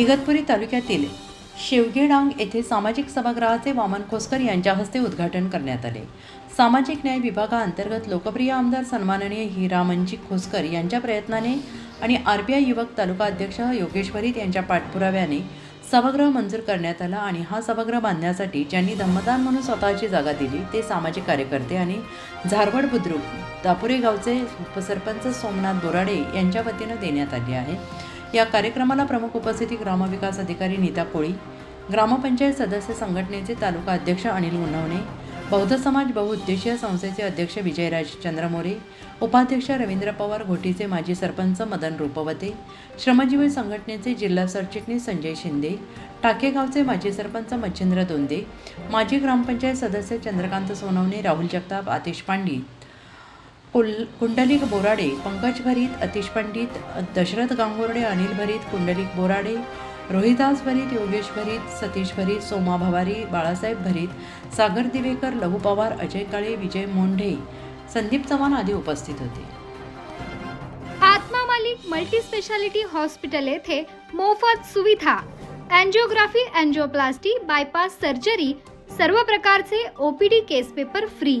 इगतपुरी तालुक्यातील शेवगेडांग येथे सामाजिक सभागृहाचे वामन खोसकर यांच्या हस्ते उद्घाटन करण्यात आले. सामाजिक न्याय विभागाअंतर्गत लोकप्रिय आमदार सन्माननीय हिरामनजी खोसकर यांच्या प्रयत्नाने आणि आरपीआय युवक तालुका अध्यक्ष योगेश्वरीत यांच्या पाठपुराव्याने सभागृह मंजूर करण्यात आला आणि हा सभागृह बांधण्यासाठी ज्यांनी धम्मदान म्हणून स्वतःची जागा दिली ते सामाजिक कार्यकर्ते आणि झारवड बुद्रुक दापुरे गावचे उपसरपंच सोमनाथ बोराडे यांच्या वतीनं देण्यात आली आहे. या कार्यक्रमाला प्रमुख उपस्थिती ग्रामविकास अधिकारी नीता कोळी ग्रामपंचायत सदस्य संघटनेचे तालुका अध्यक्ष अनिल उन्नवणे बौद्ध समाज बहुउद्देशीय संस्थेचे अध्यक्ष विजयराज चंद्रमोरे उपाध्यक्ष रवींद्र पवार घोटीचे माजी सरपंच मदन रूपवते श्रमजीवी संघटनेचे जिल्हा सरचिटणीस संजय शिंदे टाकेगावचे माजी सरपंच मच्छिंद्र दोंदे माजी ग्रामपंचायत सदस्य चंद्रकांत सोनवणे राहुल जगताप आतिश पांडी कुल कुंडलिक बोराडे पंकज भरीत अतिश पंडित दशरथ गांगुर्डे अनिल भरीत कुंडलिक बोराडे रोहिदास भरीत योगेश भरीत सतीश भरीत सोमा भवारी बाळासाहेब भरीत सागर दिवेकर लहू पवार अजय काळे विजय मोंढे संदीप चव्हाण आदी उपस्थित होते. आत्मा मालिक मल्टी स्पेशालिटी हॉस्पिटल येथे मोफत सुविधा अँजिओग्राफी अँजिओप्लास्टी बायपास सर्जरी सर्व प्रकारचे OPD case paper free.